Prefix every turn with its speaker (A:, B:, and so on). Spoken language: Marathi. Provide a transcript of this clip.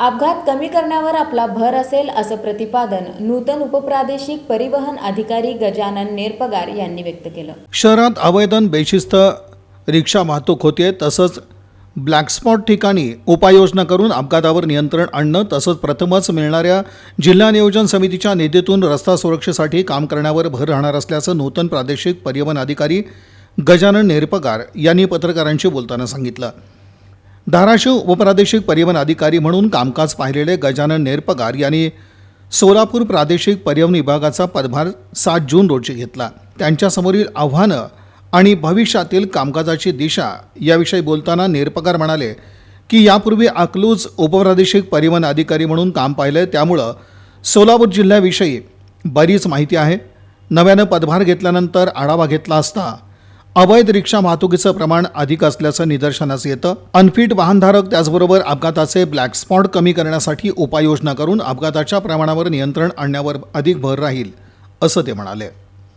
A: अपघात कमी करण्यावर आपला भर असेल असं प्रतिपादन नूतन उपप्रादेशिक परिवहन अधिकारी गजानन नेरपगार यांनी व्यक्त केलं.
B: शहरात अवैधन बेशिस्त रिक्षा वाहतूक होते तसंच ब्लॅक स्पॉट ठिकाणी उपाययोजना करून अपघातावर नियंत्रण आणणं तसंच प्रथमच मिळणाऱ्या जिल्हा नियोजन समितीच्या निधीतून रस्ता सुरक्षेसाठी काम करण्यावर भर राहणार असल्याचं नूतन प्रादेशिक परिवहन अधिकारी गजानन नेरपगार यांनी पत्रकारांशी बोलताना सांगितलं. धाराशिव उपप्रादेशिक परिवहन अधिकारी म्हणून कामकाज पाहिलेले गजानन नेरपगार यांनी सोलापूर प्रादेशिक परिवहन विभागाचा पदभार सात जून रोजी घेतला. त्यांच्यासमोरील आव्हानं आणि भविष्यातील कामकाजाची दिशा याविषयी बोलताना नेरपगार म्हणाले की यापूर्वी अकलूज उपप्रादेशिक परिवहन अधिकारी म्हणून काम पाहिलं त्यामुळं सोलापूर जिल्ह्याविषयी बरीच माहिती आहे. नव्यानं पदभार घेतल्यानंतर आढावा घेतला असता अवैध रिक्षा वाहतुकीचं प्रमाण अधिक असल्याचं निदर्शनास येतं. अनफिट वाहनधारक त्याचबरोबर अपघाताचे ब्लॅक स्पॉट कमी करण्यासाठी उपाययोजना करून अपघाताच्या प्रमाणावर नियंत्रण आणण्यावर अधिक भर राहील असं ते म्हणाले.